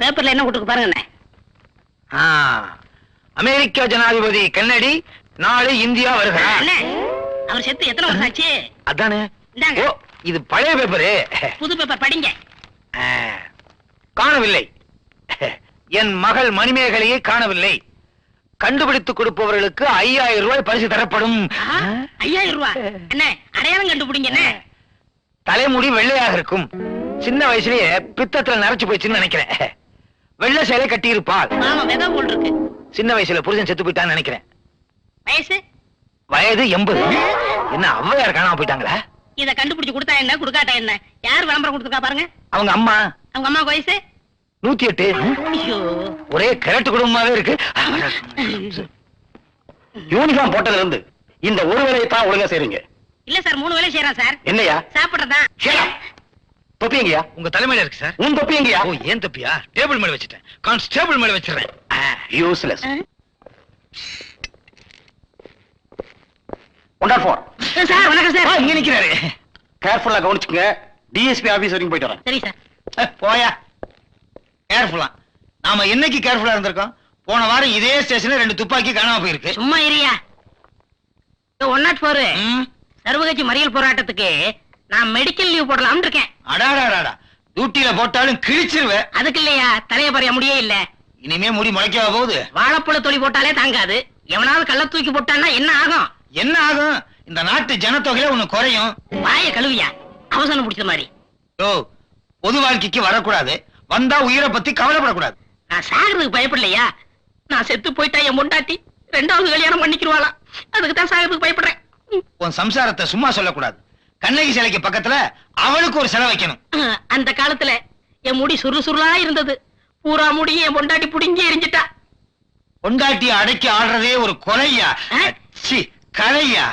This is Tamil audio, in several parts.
பேப்பர்ல என்ன போட்டுருக்கு பாருங்க அமெரிக்க ஜனாதிபதி கென்னடி நாளை இந்தியா வருகிறார். அவர் செத்து எத்தனை வருஷம் ஆச்சு? அதானே? இது பழைய பேப்பரு. புது பேப்பர் படிங்க. காணவில்லை. என் மகள் மணிமேகலையை காணவில்லை. கண்டுபிடித்து கொடுப்பவர்களுக்கு ஐயாயிரம் ரூபாய் பரிசு தரப்படும். ஐயாயிரம் ரூபா என்ன அடையாளம் கண்டுபிடிங்க என்ன தலைமுடி வெள்ளையாக இருக்கும். சின்ன வயசுலயே பித்தத்துல நரைச்சு போயிடுச்சுன்னு நினைக்கிறேன். வெள்ளை சேலை கட்டி இருப்பாள் ஆமா விதை போல் இருக்கு. சின்ன வயசுல புருஷன் செத்து போயிட்டான்னு நினைக்கிறேன். வயசு? வயது எண்பது. என்ன ஔவையார் காணாம போயிட்டாங்களா? இத கண்டுபிடிச்சு கொடுத்தா என்ன? கொடுக்காட்டா என்ன? யார் விளம்பரம் கொடுத்துருக்கா பாருங்க. அவங்க அம்மா. அவங்க அம்மா வயசு? நூத்தி எட்டு. ஐயோ. ஒரே கிழட்டு குடும்பமாவே இருக்கு. யூனிஃபார்ம் போட்டதுல இருந்து இந்த ஒரு வேலையை தான் ஒழுங்கா செய்றீங்க. இல்ல சார் மூணு வேலை செய்யறோம் சார். என்னையா? சாப்பிடுறதா தொப்பி எங்கயா? உங்க தலைமையில இருக்கு சார். உன் தொப்பி எங்கயா? ஓ ஏன் தப்பியா? டேபிள் மேல வச்சுட்டேன். கான்ஸ்டேபிள் மேல வச்சிடுறேன். Useless one not four sir வணக்கம் சார். இங்க நிக்கிறாரு. கேர்ஃபுல்லா கவனிச்சுங்க டிஎஸ்பி ஆபீஸ் வரைக்கும் போயிட்டு வரேன். சரி சார். போயா. கேர்ஃபுல்லா நாம என்னைக்கு கேர்ஃபுல்லா இருந்திருக்கோம்? போன வாரம் இதே ஸ்டேஷன்ல ரெண்டு துப்பாக்கி காணாம போயிருக்கு. சும்மா இரியா ஒன் நாட் ஃபோர் சர்வகட்சி மறியல் போராட்டத்துக்கு நான் மெடிக்கல் லீவ் போடலாம்னு இருக்கேன். அடாடாடாடா டியூட்டில போட்டாலும் கிழிச்சிருவேன் அதுக்கு இல்லையா? தலைய பறைய முடியே இல்ல. இனிமே முடி முளைக்கவா போகுது? வாழைப்பழ தொலி போட்டாலே தாங்காது. எவனாவது கள்ள தூக்கி போட்டான்னா என்ன ஆகும்? என்ன ஆகும்? இந்த நாட்டு ஜனத்தொகையில ஒண்ணு குறையும். வாய கழுவியா? அவசரம் பிடிச்ச மாதிரி. ஓ பொது வாழ்க்கைக்கு வரக்கூடாது. வந்தா உயிரை பத்தி கவலைப்படக்கூடாது. நான் சாகிறதுக்கு பயப்படலையா? நான் செத்து போயிட்டா என் முண்டாட்டி ரெண்டாவது கல்யாணம் பண்ணிக்கிடுவாளாம் அதுக்கு தான் சாகிறதுக்கு பயப்படுறேன். உன் சம்சாரத்தை சும்மா சொல்லக்கூடாது. கண்ணகி சிலைக்கு பக்கத்துல அவளுக்கு ஒரு செலவு வைக்கணும். அந்த காலத்துல என் முடி சுறுசுறுலா இருந்தது. பூரா முடி என் பொண்டாட்டி புடிங்கி எரிஞ்சிட்டா. பொண்டாட்டி அடக்கி ஆடுறதே ஒரு கொலையா? கலையா?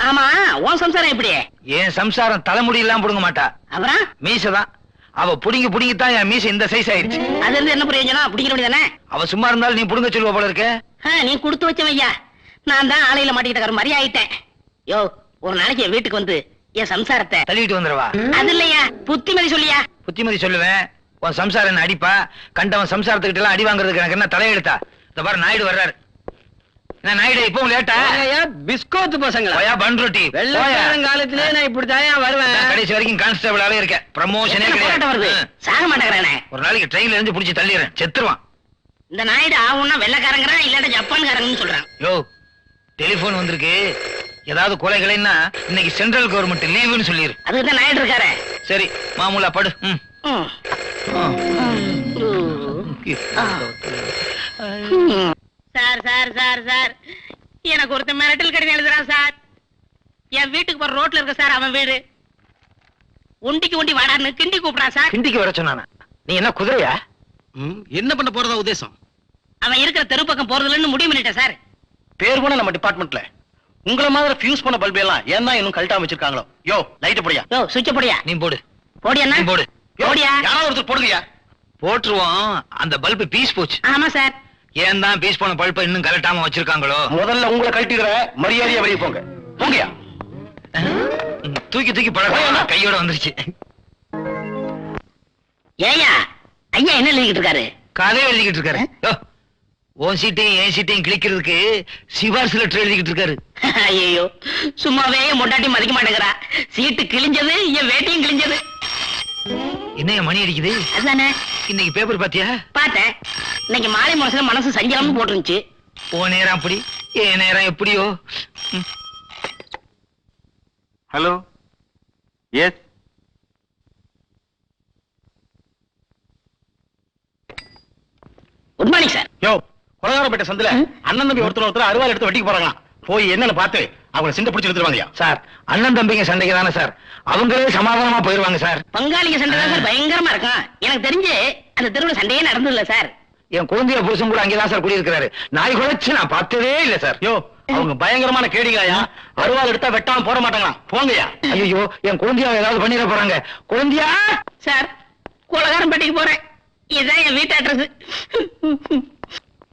ஆமா உன் சம்சாரம் எப்படி? என் சம்சாரம் தலைமுடி எல்லாம் புடுங்க மாட்டா. அப்புறம் மீசதான். அவ புடுங்கி புடுங்கித்தான் என் மீசை இந்த சைஸ் ஆயிடுச்சு. அது இருந்து என்ன பிரயோஜனம் பிடிக்கிற வேண்டியதானே அவ சும்மா இருந்தாலும் நீ புடுங்க சொல்லுவ போல இருக்க. நீ கொடுத்து வச்சவையா நான் தான் ஆலையில மாட்டிக்கிட்ட மாதிரி ஆயிட்டேன். யோ ஒரு நாளைக்கு என் வீட்டுக்கு வந்து என் சம்சாரத்தை. தள்ளிட்டு வந்துருவா. அது இல்லையா? புத்திமதி சொல்லியா? புத்திமதி சொல்லுவேன். உன் சம்சாரம் என்ன அடிப்பா? கண்டவன் சம்சாரத்துக்கிட்ட எல்லாம் அடி வாங்குறதுக்கு எனக்கு என்ன தலையெடுத்தா இந்த பாரு நாயுடு வர்றாரு. என்ன நாயுடு இப்போ லேட்டா? பிஸ்கோத்து பசங்களா? போயா பன் ரொட்டி நான் இப்படித்தான் வருவேன்? நான் கடைசி வரைக்கும் கான்ஸ்டபிளாவே இருக்கேன். ப்ரமோஷனே போராட்டம் வருது? கிடையாது சாக மாட்டேங்கிறானே. ஒரு நாளைக்கு ட்ரெயின்ல இருந்து புடிச்சு தள்ளிடுறேன். செத்துருவான். இந்த நாயுடு ஆகும்னா வெள்ளக்காரங்கிறான் இல்லாட்ட ஜப்பான்காரங்கன்னு சொல்றான். யோ டெலிபோன் வந்திருக்கு. ஏதாவது கொலைகளைன்னா இன்னைக்கு சென்ட்ரல் கவர்மெண்ட் லீவுன்னு சொல்லிரு. அதுக்கு தான் நாயுடு இருக்காரு. சரி மாமூலா படு. ம். Sir sir sir sir. எனக்கு ஒருத்தன் மிரட்டல் கடிதம் எழுதுறான் சார். என் வீட்டுக்கு போற ரோட்ல இருக்க சார் அவன் வீடு. ஒண்டிக்கு ஒண்டி வாடான்னு கிண்டி கூப்பிடான் சார். கிண்டிக்கு வர சொன்னானா? நீ என்ன குதிரையா? என்ன பண்ண போறதா உத்தேசம்? அவன் இருக்கிற தெரு பக்கம் போறதுலன்னு முடிவு பண்ணிட்டேன் சார். பேர் கூட நம்ம டிபார்ட்மெண்ட்ல உங்கள மாதிரி ஃபியூஸ் பண்ண பல்பு எல்லாம் ஏன் தான் இன்னும் கழட்டாம வச்சிருக்காங்களோ? யோ லைட் போடியா? யோ சுவிட்ச போடியா? நீ போடு. போடியா நீ போடு. போடியா? யாராவது ஒருத்தர் போடுங்கயா போட்டுருவோம். அந்த பல்பு பீஸ் போச்சு. ஆமா சார் ஏன் தான் பீஸ் போன பல்பை இன்னும் கலட்டாம வச்சிருக்காங்களோ? முதல்ல உங்களை கழட்டிடுற மரியாதையா வெளியே போங்க. போங்கயா தூக்கி தூக்கி பழக்கம். கையோட வந்துருச்சு. ஏயா ஐயா என்ன எழுதிக்கிட்டு இருக்காரு? கதை எழுதிக்கிட்டு இருக்காரு. உன் சீட்டையும் என் சீட்டையும் கிழிக்கிறதுக்கு சிபாரிசு லெட்டர் எழுதிக்கிட்டு இருக்காரு. ஐயோ சும்மாவே என் பொண்டாட்டி மதிக்க மாட்டேங்கிறா. சீட்டு கிழிஞ்சது என் வேட்டையும் கிழிஞ்சது. என்னைய மணி அடிக்குது? அதுதானே. இன்னைக்கு பேப்பர் பாத்தியா? பார்த்தேன். இன்னைக்கு மாலை மனசுல மனசு சஞ்சலம்னு போட்டுருந்துச்சு. உன் நேரம் அப்படி என் நேரம் எப்படியோ. Hello? Yes good morning sir யோ கொலகாரப்பேட்டை சந்தில அண்ணன் தம்பி ஒருத்தர் ஒருத்தர் அருவாள் எடுத்து வெட்டிக்கு போறாங்களாம் போய் என்னன்னு பார்த்து அவங்கள சிண்ட பிடிச்சி எடுத்துருவாங்கயா சார் அண்ணன் தம்பிங்க சண்டைக்கு தானே சார். அவங்களே சமாதானமா போயிருவாங்க சார். பங்காளிங்க சண்டை தான் சார் பயங்கரமா இருக்கும். எனக்கு தெரிஞ்சு அந்த தெருவுல சண்டையே நடந்தது இல்ல சார். என் குழந்தைய புருஷன் கூட அங்கேதான் சார் குடியிருக்கிறாரு. நாய் குலைச்சு நான் பார்த்ததே இல்ல சார். யோ அவங்க பயங்கரமான கேடிகளாயா அருவாள் எடுத்தா வெட்டாம போட மாட்டாங்களாம். போங்கயா ஐயோ என் குழந்தையா ஏதாவது பண்ணிட போறாங்க. குழந்தையா? சார் குலகாரம் பெட்டிக்கு போறேன். இதுதான் என் வீட்டு அட்ரஸ்